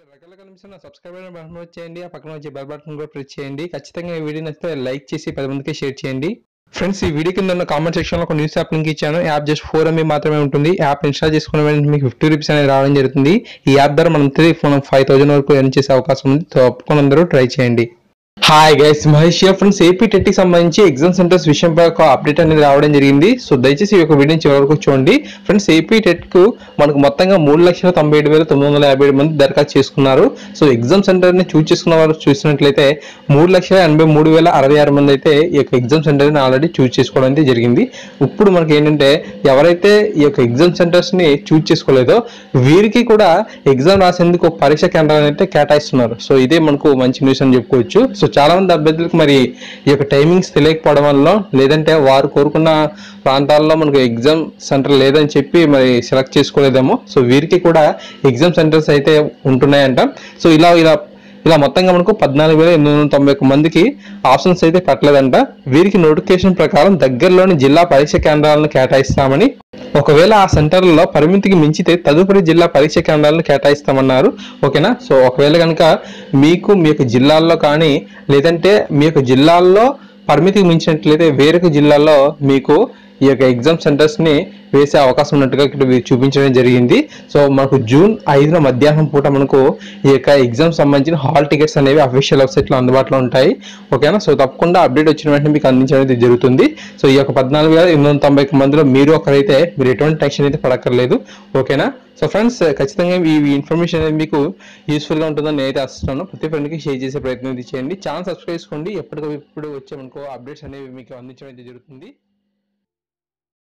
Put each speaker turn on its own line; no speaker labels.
ఇక్కడ రకాల కనిపిస్తున్న సబ్స్క్రైబర్ బటన్ వచ్చేయండి. ఆ పక్కన వచ్చే బెల్ బటన్ కూడా ప్రెస్ చేయండి. ఖచ్చితంగా ఈ వీడియో నచ్చితే లైక్ చేసి పది మందికి షేర్ చేయండి. ఫ్రెండ్స్ ఈ వీడియో కింద ఉన్న కామెంట్ సెక్షన్లో ఒక న్యూస్ యాప్ లింక్ ఇచ్చాను. యాప్ జస్ట్ ఫోర్ ఎంబీ మాత్రమే ఉంటుంది. యాప్ ఇన్స్టాల్ చేసుకున్న వెంటనే మీకు ఫిఫ్టీ రూపీస్ అనేది రావడం జరుగుతుంది. ఈ యాప్ ద్వారా మనం త్రీ ఫోన్ ఫైవ్ థౌసండ్ వరకు ఎర్న్ చేసే అవకాశం ఉంది. తప్పకుండా అందరూ ట్రై చేయండి. Hi guys Mahesh friends AP టెట్కి సంబంధించి ఎగ్జామ్ సెంటర్స్ విషయంపై ఒక అప్డేట్ అనేది రావడం జరిగింది. సో దయచేసి ఈ యొక్క వీడియోని చివరి వరకు చూడండి. ఫ్రెండ్స్ ఏపీ టెట్కు మనకు మొత్తంగా మూడు లక్షల తొంభై ఏడు వేల తొమ్మిది వందల యాభై ఏడు మంది దరఖాస్తు చేసుకున్నారు. సో ఎగ్జామ్ సెంటర్ని చూస్ చేసుకున్న వారు చూసినట్లయితే మూడు లక్షల ఎనభై మూడు వేల అరవై ఆరు మంది అయితే ఈ యొక్క ఎగ్జామ్ సెంటర్ని ఆల్రెడీ చూస్ చేసుకోవడం అయితే జరిగింది. ఇప్పుడు మనకి ఏంటంటే ఎవరైతే ఈ యొక్క ఎగ్జామ్ సెంటర్స్ని చూస్ చేసుకోలేదో వీరికి కూడా ఎగ్జామ్ రాసేందుకు ఒక పరీక్ష కేంద్రాలు అయితే కేటాయిస్తున్నారు. సో ఇదే మనకు మంచి న్యూస్ అని చెప్పుకోవచ్చు. సో చాలా మంది అభ్యర్థులకు మరి ఈ యొక్క టైమింగ్స్ తెలియకపోవడం వల్ల లేదంటే వారు కోరుకున్న ప్రాంతాల్లో మనకు ఎగ్జామ్ సెంటర్ లేదని చెప్పి మరి సెలెక్ట్ చేసుకోలేదేమో. సో వీరికి కూడా ఎగ్జామ్ సెంటర్స్ అయితే ఉంటున్నాయంట. సో ఇలా ఇలా ఇలా మొత్తంగా మనకు పద్నాలుగు వేల ఎనిమిది వందల తొంభై ఒక్క మందికి ఆప్షన్స్ అయితే పెట్టలేదంట. వీరికి నోటిఫికేషన్ ప్రకారం దగ్గరలోని జిల్లా పరీక్ష కేంద్రాలను కేటాయిస్తామని ఒకవేళ ఆ సెంటర్లలో పరిమితికి మించితే తదుపరి జిల్లా పరీక్ష కేంద్రాలను కేటాయిస్తామన్నారు. ఓకేనా? సో ఒకవేళ కనుక మీకు మీ యొక్క జిల్లాల్లో కానీ లేదంటే మీ యొక్క జిల్లాల్లో పరిమితికి మించినట్లయితే వేరొక జిల్లాల్లో మీకు ఈ యొక్క ఎగ్జామ్ సెంటర్స్ని వేసే అవకాశం ఉన్నట్టుగా ఇక్కడ చూపించడం జరిగింది. సో మనకు జూన్ ఐదున మధ్యాహ్నం పూట మనకు ఈ యొక్క ఎగ్జామ్ సంబంధించిన హాల్ టికెట్స్ అనేవి అఫీషియల్ వెబ్సైట్లో అందుబాటులో ఉంటాయి. ఓకేనా? సో తప్పకుండా అప్డేట్ వచ్చిన వెంటనే మీకు అందించడం జరుగుతుంది. సో ఈ యొక్క పద్నాలుగు వేల ఎనిమిది వందల తొంభై మందిలో మీరు ఒకరైతే మీరు ఎటువంటి టెన్షన్ అయితే పడక్కర్లేదు. ఓకేనా? సో ఫ్రెండ్స్ ఖచ్చితంగా ఈ ఇన్ఫర్మేషన్ అనేది మీకు యూస్ఫుల్గా ఉంటుందని నేనైతే ఆశిస్తున్నాను. ప్రతి ఫ్రెండ్కి షేర్ చేసే ప్రయత్నం చేయండి. ఛానల్ సబ్స్క్రైబ్ చేసుకోండి. ఎప్పటికప్పుడు వచ్చే మనకు అప్డేట్స్ అనేవి మీకు అందించడం అయితే జరుగుతుంది.